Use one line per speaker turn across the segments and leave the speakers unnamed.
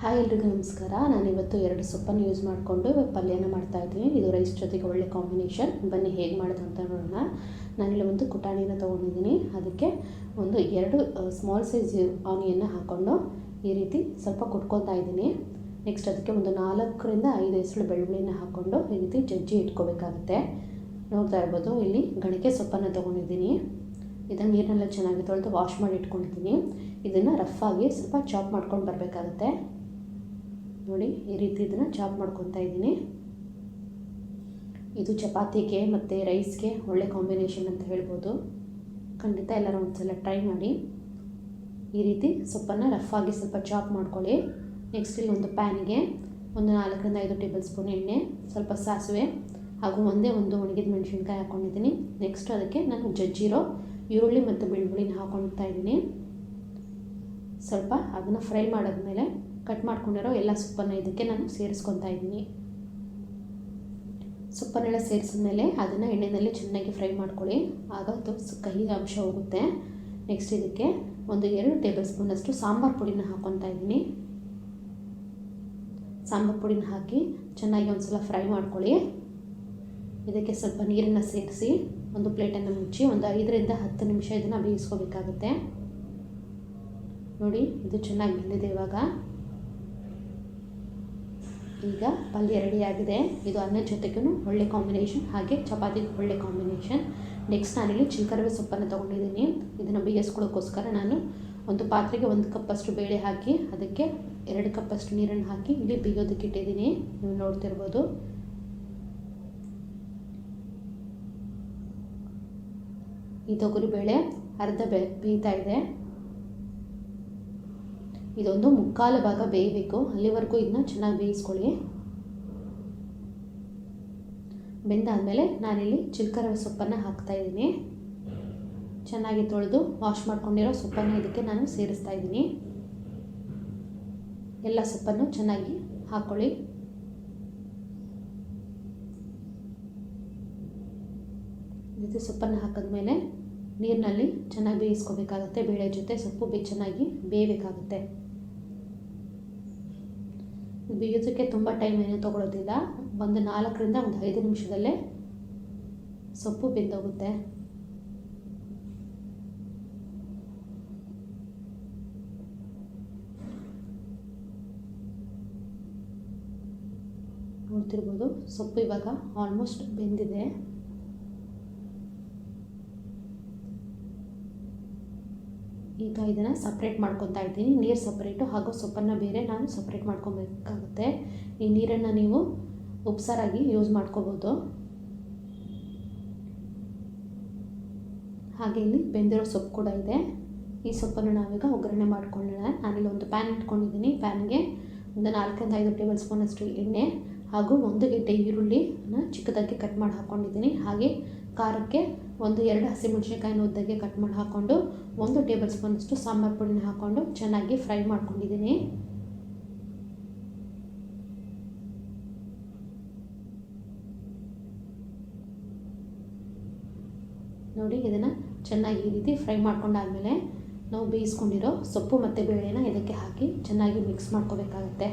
Hi ಎಲ್ರಿಗೂ ನಮಸ್ಕಾರ. ನಾನು ಇವತ್ತು ಎರಡು ಸೊಪ್ಪನ್ನು ಯೂಸ್ ಮಾಡಿಕೊಂಡು ಪಲ್ಯನ ಮಾಡ್ತಾ ಇದ್ದೀನಿ. ಇದು ರೈಸ್ ಜೊತೆಗೆ ಒಳ್ಳೆ ಕಾಂಬಿನೇಷನ್ ಬನ್ನಿ ಹೇಗೆ ಮಾಡೋದು ಅಂತ ನೋಡೋಣ. ನಾನಿಲ್ಲಿ ಒಂದು ಕುಟಾಣಿನ ತೊಗೊಂಡಿದ್ದೀನಿ. ಅದಕ್ಕೆ ಒಂದು ಎರಡು ಸ್ಮಾಲ್ ಸೈಜ್ ಆನಿಯನ್ನು ಹಾಕ್ಕೊಂಡು ಈ ರೀತಿ ಸ್ವಲ್ಪ ಕುಟ್ಕೊತಾ ಇದ್ದೀನಿ. ನೆಕ್ಸ್ಟ್ ಅದಕ್ಕೆ ಒಂದು ನಾಲ್ಕರಿಂದ ಐದು ಹೆಸರು ಬೆಳ್ಳುಳ್ಳಿನ ಹಾಕ್ಕೊಂಡು ಈ ರೀತಿ ಜಜ್ಜಿ ಇಟ್ಕೋಬೇಕಾಗುತ್ತೆ. ನೋಡ್ತಾ ಇರ್ಬೋದು, ಇಲ್ಲಿ ಗಣಿಕೆ ಸೊಪ್ಪನ್ನು ತೊಗೊಂಡಿದ್ದೀನಿ. ಇದನ್ನು ನೀರನ್ನೆಲ್ಲ ಚೆನ್ನಾಗಿ ತೊಳೆದು ವಾಶ್ ಮಾಡಿ ಇಟ್ಕೊಂಡಿದ್ದೀನಿ. ಇದನ್ನು ರಫಾಗಿ ಸ್ವಲ್ಪ ಚಾಪ್ ಮಾಡ್ಕೊಂಡು ಬರಬೇಕಾಗುತ್ತೆ. ನೋಡಿ ಈ ರೀತಿ ಇದನ್ನು ಚಾಪ್ ಮಾಡ್ಕೊತಾ ಇದ್ದೀನಿ. ಇದು ಚಪಾತಿಗೆ ಮತ್ತು ರೈಸ್ಗೆ ಒಳ್ಳೆ ಕಾಂಬಿನೇಷನ್ ಅಂತ ಹೇಳ್ಬೋದು. ಖಂಡಿತ ಎಲ್ಲರೂ ಒಂದ್ಸಲ ಟ್ರೈ ಮಾಡಿ. ಈ ರೀತಿ ಸೊಪ್ಪನ್ನು ರಫಾಗಿ ಸ್ವಲ್ಪ ಚಾಪ್ ಮಾಡ್ಕೊಳ್ಳಿ. ನೆಕ್ಸ್ಟ್ ಇಲ್ಲಿ ಒಂದು ಪ್ಯಾನಿಗೆ ಒಂದು ನಾಲ್ಕರಿಂದ ಐದು ಟೇಬಲ್ ಸ್ಪೂನ್ ಎಣ್ಣೆ, ಸ್ವಲ್ಪ ಸಾಸಿವೆ ಹಾಗೂ ಒಂದೇ ಒಂದು ಒಣಗಿದ ಮೆಣಸಿನ್ಕಾಯಿ ಹಾಕ್ಕೊಂಡಿದ್ದೀನಿ ನೆಕ್ಸ್ಟ್ ಅದಕ್ಕೆ ನಾನು ಜಜ್ಜಿರೋ ಈರುಳ್ಳಿ ಮತ್ತು ಬೆಳ್ಳುಳ್ಳಿನ ಹಾಕೊಳ್ತಾ ಇದ್ದೀನಿ. ಸ್ವಲ್ಪ ಅದನ್ನು ಫ್ರೈ ಮಾಡಾದ್ಮೇಲೆ ಕಟ್ ಮಾಡ್ಕೊಂಡಿರೋ ಎಲ್ಲ ಸೊಪ್ಪನ್ನು ಇದಕ್ಕೆ ನಾನು ಸೇರಿಸ್ಕೊತಾ ಇದ್ದೀನಿ. ಸೊಪ್ಪನ್ನೆಲ್ಲ ಸೇರಿಸಿದ್ಮೇಲೆ ಅದನ್ನು ಎಣ್ಣೆಯಲ್ಲಿ ಚೆನ್ನಾಗಿ ಫ್ರೈ ಮಾಡ್ಕೊಳ್ಳಿ. ಆಗ ಅದು ಕಹಿ ಅಂಶ ಹೋಗುತ್ತೆ. ನೆಕ್ಸ್ಟ್ ಇದಕ್ಕೆ ಒಂದು ಎರಡು ಟೇಬಲ್ ಸ್ಪೂನಷ್ಟು ಸಾಂಬಾರು ಪುಡಿನ ಹಾಕ್ಕೊತಾ ಇದ್ದೀನಿ. ಸಾಂಬಾರು ಪುಡಿನ ಹಾಕಿ ಚೆನ್ನಾಗಿ ಒಂದು ಸಲ ಫ್ರೈ ಮಾಡ್ಕೊಳ್ಳಿ. ಇದಕ್ಕೆ ಸ್ವಲ್ಪ ನೀರನ್ನು ಸೇರಿಸಿ ಒಂದು ಪ್ಲೇಟನ್ನು ಮುಚ್ಚಿ ಒಂದು ಐದರಿಂದ ಹತ್ತು ನಿಮಿಷ ಇದನ್ನು ಬೇಯಿಸ್ಕೋಬೇಕಾಗುತ್ತೆ. ನೋಡಿ, ಇದು ಚೆನ್ನಾಗಿ ಬೆಂದಿದೆ ಇವಾಗ. ಈಗ ಪಲ್ಯ ರೆಡಿಯಾಗಿದೆ ಇದು ಅನ್ನದ ಜೊತೆಗೂ ಒಳ್ಳೆ ಕಾಂಬಿನೇಷನ್ ಹಾಗೆ ಚಪಾತಿ ಒಳ್ಳೆ ಕಾಂಬಿನೇಷನ್ ನೆಕ್ಸ್ಟ್ ನಾನಿಲ್ಲಿ ಚಿಲ್ಕರವೆ ಸೊಪ್ಪನ್ನು ತೊಗೊಂಡಿದ್ದೀನಿ. ಇದನ್ನು ಬೇಯಿಸ್ಕೊಳ್ಳೋಕ್ಕೋಸ್ಕರ ನಾನು ಒಂದು ಪಾತ್ರೆಗೆ ಒಂದು ಕಪ್ಪಷ್ಟು ಬೇಳೆ ಹಾಕಿ, ಅದಕ್ಕೆ ಎರಡು ಕಪ್ಪಷ್ಟು ನೀರನ್ನು ಹಾಕಿ ಇಲ್ಲಿ ಬೇಯೋದಕ್ಕೆ ಇಟ್ಟಿದ್ದೀನಿ. ನೀವು ನೋಡ್ತಿರ್ಬೋದು. ಈ ತೊಗರಿ ಬೇಳೆ ಅರ್ಧ ಬೇ ಬೇಯ್ತಾ ಇದೆ. ಇದೊಂದು ಮುಕ್ಕಾಲು ಭಾಗ ಬೇಯಬೇಕು. ಅಲ್ಲಿವರೆಗೂ ಇದನ್ನ ಚೆನ್ನಾಗಿ ಬೇಯಿಸ್ಕೊಳ್ಳಿ. ಬೆಂದಾದಮೇಲೆ ನಾನಿಲ್ಲಿ ಚಿಲ್ಕರ ಸೊಪ್ಪನ್ನು ಹಾಕ್ತಾಯಿದ್ದೀನಿ ಚೆನ್ನಾಗಿ ತೊಳೆದು ವಾಶ್ ಮಾಡ್ಕೊಂಡಿರೋ ಸೊಪ್ಪನ್ನು ಇದಕ್ಕೆ ನಾನು ಸೇರಿಸ್ತಾ ಇದ್ದೀನಿ. ಎಲ್ಲ ಸೊಪ್ಪನ್ನು ಚೆನ್ನಾಗಿ ಹಾಕ್ಕೊಳ್ಳಿ ಜೊತೆ ಸೊಪ್ಪನ್ನು ಹಾಕಿದ್ಮೇಲೆ ನೀರಿನಲ್ಲಿ ಚೆನ್ನಾಗಿ ಬೇಯಿಸ್ಕೋಬೇಕಾಗತ್ತೆ. ಬೇಳೆ ಜೊತೆ ಸೊಪ್ಪು ಬಿ ಚೆನ್ನಾಗಿ ಬೇಯಬೇಕಾಗುತ್ತೆ. ಬೇಯೋದಕ್ಕೆ ತುಂಬ ಟೈಮ್ ಏನೂ ತೊಗೊಳೋದಿಲ್ಲ. ಒಂದು ನಾಲ್ಕರಿಂದ ಒಂದು ಐದು ನಿಮಿಷದಲ್ಲೇ ಸೊಪ್ಪು ಬೆಂದೋಗುತ್ತೆ. ನೋಡ್ತಿರ್ಬೋದು, ಸೊಪ್ಪು ಇವಾಗ ಆಲ್ಮೋಸ್ಟ್ ಬೆಂದಿದೆ. ಈಗ ಇದನ್ನು ಸಪ್ರೇಟ್ ಮಾಡ್ಕೊತಾ ಇದ್ದೀನಿ. ನೀರು ಸಪ್ರೇಟು ಹಾಗೂ ಸೊಪ್ಪನ್ನು ಬೇರೆ ನಾನು ಸಪ್ರೇಟ್ ಮಾಡ್ಕೊಬೇಕಾಗುತ್ತೆ. ಈ ನೀರನ್ನು ನೀವು ಉಪ್ಸಾರಾಗಿ ಯೂಸ್ ಮಾಡ್ಕೋಬೋದು. ಹಾಗೆ ಇಲ್ಲಿ ಬೆಂದಿರೋ ಸೊಪ್ಪು ಕೂಡ ಇದೆ. ಈ ಸೊಪ್ಪನ್ನು ನಾವೀಗ ಒಗ್ಗರಣೆ ಮಾಡ್ಕೊಳ್ಳೋಣ. ನಾನಿಲ್ಲಿ ಒಂದು ಪ್ಯಾನ್ ಇಟ್ಕೊಂಡಿದ್ದೀನಿ. ಪ್ಯಾನ್ಗೆ ಒಂದು ನಾಲ್ಕರಿಂದ ಐದು ಟೇಬಲ್ ಸ್ಪೂನಷ್ಟು ಎಣ್ಣೆ ಹಾಗೂ ಒಂದು ಗಂಟೆ ಈರುಳ್ಳಿನ ಚಿಕ್ಕದಾಗಿ ಕಟ್ ಮಾಡಿ ಹಾಕ್ಕೊಂಡಿದ್ದೀನಿ ಹಾಗೆ ಖಾರಕ್ಕೆ ಒಂದು ಎರಡು ಹಸಿಮೆಣಸಿನ್ಕಾಯಿನ ಉದ್ದಕ್ಕೆ ಕಟ್ ಮಾಡಿ ಹಾಕ್ಕೊಂಡು ಒಂದು ಟೇಬಲ್ ಸ್ಪೂನಷ್ಟು ಸಾಂಬಾರು ಪುಡಿನ ಹಾಕ್ಕೊಂಡು ಚೆನ್ನಾಗಿ ಫ್ರೈ ಮಾಡ್ಕೊಂಡಿದ್ದೀನಿ. ನೋಡಿ, ಇದನ್ನು ಚೆನ್ನಾಗಿ ಈ ರೀತಿ ಫ್ರೈ ಮಾಡ್ಕೊಂಡಾದಮೇಲೆ ನಾವು ಬೇಯಿಸ್ಕೊಂಡಿರೋ ಸೊಪ್ಪು ಮತ್ತು ಬೇಳೆನ ಇದಕ್ಕೆ ಹಾಕಿ ಚೆನ್ನಾಗಿ ಮಿಕ್ಸ್ ಮಾಡ್ಕೋಬೇಕಾಗತ್ತೆ.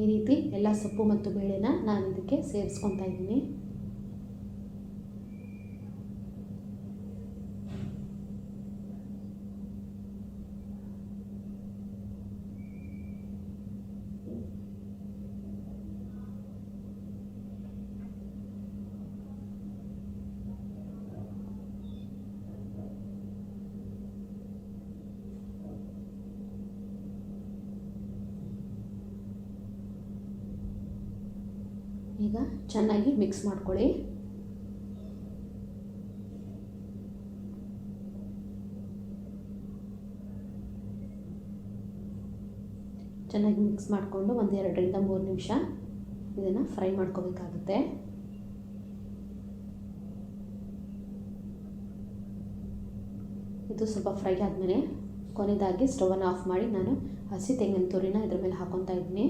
ಈ ರೀತಿ ಎಲ್ಲ ಸೊಪ್ಪು ಮತ್ತು ಬೇಳೆನ ನಾನು ಇದಕ್ಕೆ ಸೇರಿಸ್ಕೊತಾ ಇದ್ದೀನಿ. ಈಗ ಚೆನ್ನಾಗಿ ಮಿಕ್ಸ್ ಮಾಡ್ಕೊಳ್ಳಿ. ಚೆನ್ನಾಗಿ ಮಿಕ್ಸ್ ಮಾಡಿಕೊಂಡು ಒಂದು ಎರಡರಿಂದ ಮೂರು ನಿಮಿಷ ಇದನ್ನು ಫ್ರೈ ಮಾಡ್ಕೋಬೇಕಾಗುತ್ತೆ. ಇದು ಸ್ವಲ್ಪ ಫ್ರೈ ಆದಮೇಲೆ ಕೊನೆಯದಾಗಿ ಸ್ಟವನ್ನು ಆಫ್ ಮಾಡಿ ನಾನು ಹಸಿ ತೆಂಗಿನ ತುರಿನ ಇದ್ರ ಮೇಲೆ ಹಾಕೊತಾ ಇದ್ದೀನಿ.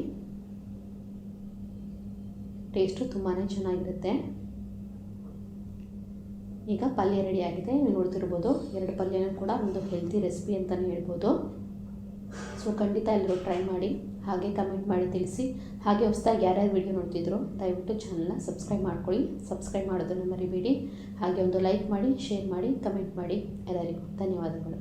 ಟೇಸ್ಟು ತುಂಬಾ ಚೆನ್ನಾಗಿರುತ್ತೆ. ಈಗ ಪಲ್ಯ ರೆಡಿ ಆಗಿದೆ. ನೀವು ನೋಡ್ತಿರ್ಬೋದು, ಎರಡು ಪಲ್ಯನೂ ಕೂಡ ಒಂದು ಹೆಲ್ತಿ ರೆಸಿಪಿ ಅಂತಲೇ ಹೇಳ್ಬೋದು. ಸೊ ಖಂಡಿತ ಎಲ್ಲರೂ ಟ್ರೈ ಮಾಡಿ, ಹಾಗೆ ಕಮೆಂಟ್ ಮಾಡಿ ತಿಳಿಸಿ. ಹಾಗೆ ಹೊಸದಾಗಿ ಯಾರ್ಯಾರು ವೀಡಿಯೋ ನೋಡ್ತಿದ್ರು, ದಯವಿಟ್ಟು ಚಾನಲ್ನ ಸಬ್ಸ್ಕ್ರೈಬ್ ಮಾಡ್ಕೊಳ್ಳಿ. ಸಬ್ಸ್ಕ್ರೈಬ್ ಮಾಡೋದನ್ನು ಮರಿಬೇಡಿ. ಹಾಗೆ ಒಂದು ಲೈಕ್ ಮಾಡಿ ಶೇರ್ ಮಾಡಿ ಕಮೆಂಟ್ ಮಾಡಿ. ಎಲ್ಲರಿಗೂ ಧನ್ಯವಾದಗಳು.